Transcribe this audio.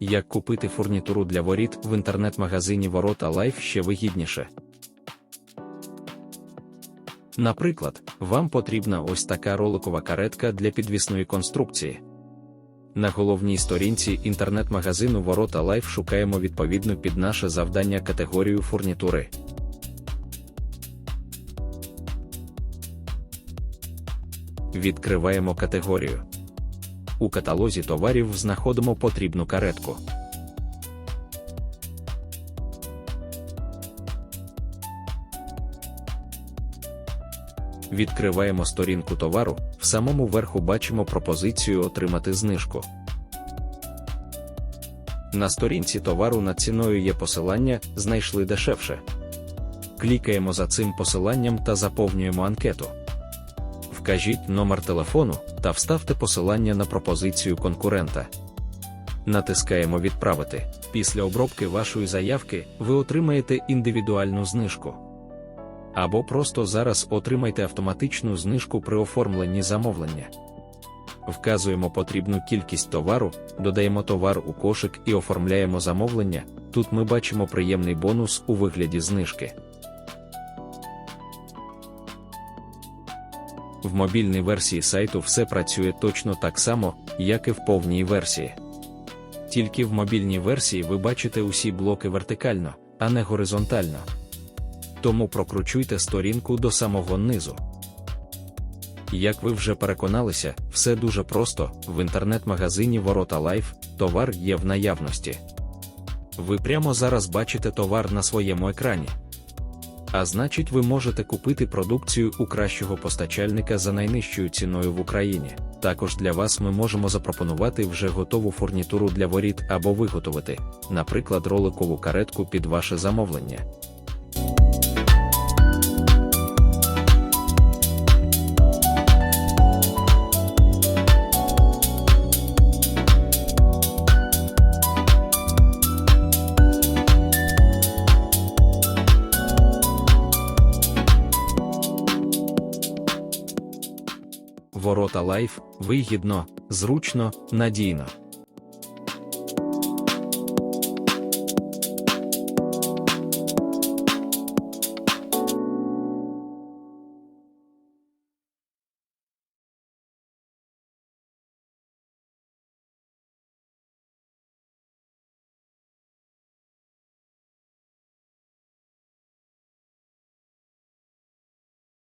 як купити фурнітуру для воріт в інтернет-магазині Ворота Лайф ще вигідніше. Наприклад, вам потрібна ось така роликова каретка для підвісної конструкції. На головній сторінці інтернет-магазину Ворота Лайф шукаємо відповідну під наше завдання категорію фурнітури. Відкриваємо категорію. У каталозі товарів знаходимо потрібну каретку. Відкриваємо сторінку товару, в самому верху бачимо пропозицію отримати знижку. На сторінці товару над ціною є посилання Знайшли дешевше. Клікаємо за цим посиланням та заповнюємо анкету. Вкажіть номер телефону та вставте посилання на пропозицію конкурента. Натискаємо Відправити. Після обробки вашої заявки ви отримаєте індивідуальну знижку. Або просто зараз отримайте автоматичну знижку при оформленні замовлення. Вказуємо потрібну кількість товару, додаємо товар у кошик і оформляємо замовлення. Тут ми бачимо приємний бонус у вигляді знижки. В мобільній версії сайту все працює точно так само, як і в повній версії. Тільки в мобільній версії ви бачите усі блоки вертикально, а не горизонтально. Тому прокручуйте сторінку до самого низу. Як ви вже переконалися, все дуже просто: в інтернет-магазині Ворота Лайф товар є в наявності. Ви прямо зараз бачите товар на своєму екрані. А значить, ви можете купити продукцію у кращого постачальника за найнижчою ціною в Україні. Також для вас ми можемо запропонувати вже готову фурнітуру для воріт або виготовити, наприклад, роликову каретку під ваше замовлення. Ворота Лайф вигідно, зручно, надійно.